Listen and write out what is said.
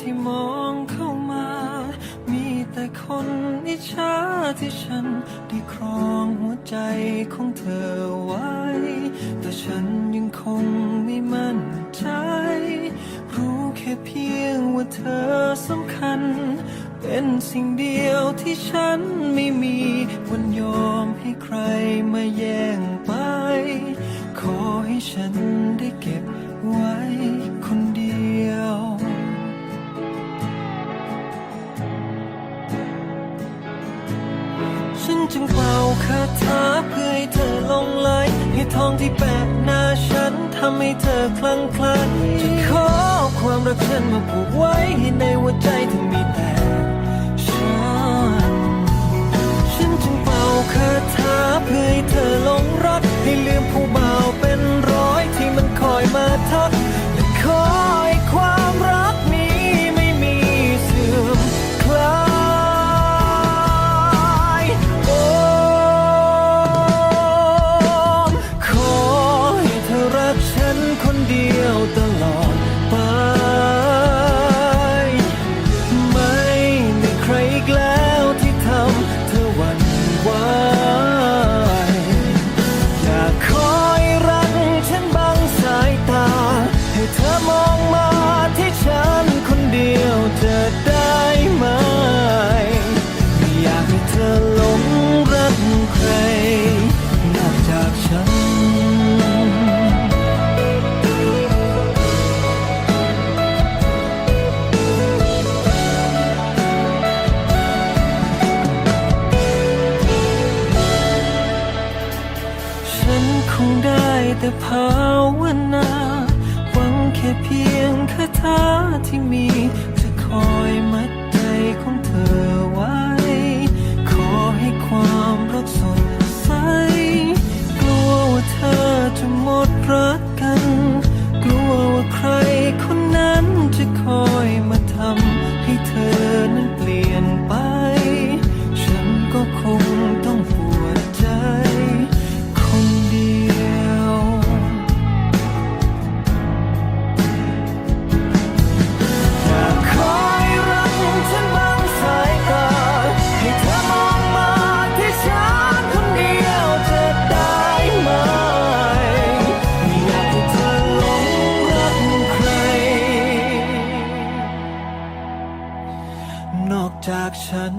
ที่มองเข้ามา มีแต่คนอิจฉาที่ฉันได้ครองหัวใจของเธอไว้ แต่ฉันยังคงไม่มั่นใจ รู้แค่เพียงว่าเธอสำคัญ เป็นสิ่งเดียวที่ฉันไม่มี จึงเป่าคาถาเพื่อให้เธอลงไหลให้ทองที่แปะหน้าฉันทำให้เธอคลั่งคลายจะขอความรักฉันมาผูกไว้ให้ในหัวใจเธอมีแต่ฉัน ฉันจึงเป่าคาถาเพื่อให้เธอลงรักให้ลืมผู้บ่าวเป็นร้อยที่มันคอยมาทัก น แต่ภาวนาหวังแค่เพียงคาถาที่มี จะคอยมัดใจของเธอไว้ ขอให้ความรักสดใส กลัวว่าเธอจะหมดรักกัน กลัวว่าใครคนนั้นจะคอยมาทำ นอกจากฉัน